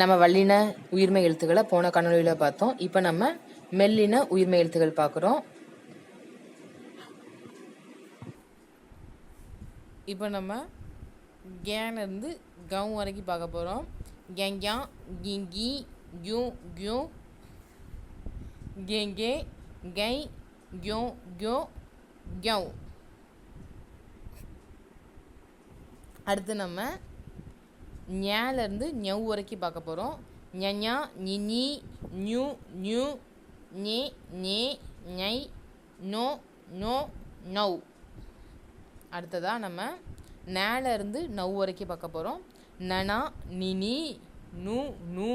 நம்ம வல்லின உயிர்மை எழுத்துக்களை போன காணொளியில் பார்த்தோம். இப்போ நம்ம மெல்லின உயிர்மை எழுத்துக்கள் பார்க்குறோம். இப்போ நம்ம கேன்லேருந்து கவு வரைக்கும் பார்க்க போகிறோம் கேங்கா கிங்கி கியூ கியூ கேங்கே கை கியோ கியோ. கியவ் அடுத்து நம்ம ஞாலேருந்து ஞவ் வரைக்கும் பார்க்க போகிறோம் ஞா நி நீ நியூ நியூ நே நே ஞை நோ நோ நவ் அடுத்ததாக நம்ம நேலேருந்து நவ் வரைக்கும் பார்க்க போகிறோம் நனா நினி நு நு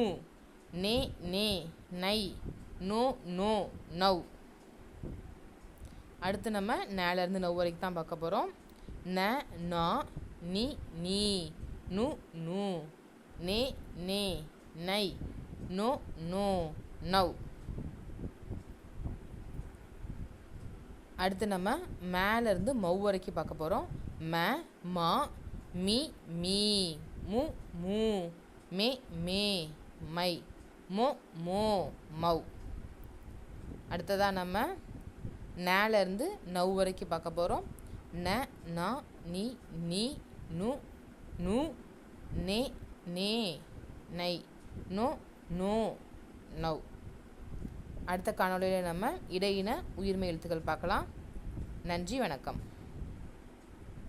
நே நே நை நோ நோ. நவ் அடுத்து நம்ம நேலேருந்து நவ் வரைக்கும் தான் பார்க்க போகிறோம் ந நா நி நீ நு நு. நே நே. நை. No no. நவ் அடுத்து நம்ம மேலேருந்து மவ் வரைக்கும் பார்க்க போகிறோம் ம மா மி மீ. மு மூ. மே மே. மை. மோ மோ. மவ் அடுத்ததாக நம்ம நேலேருந்து நவ் வரைக்கும் பார்க்க போகிறோம் ந நா நி நீ நு நு நே நே நை நோ நோ நவ் அடுத்த காணொளியில் நம்ம இடையின உயிர்மை எழுத்துக்கள் பார்க்கலாம். நன்றி வணக்கம்.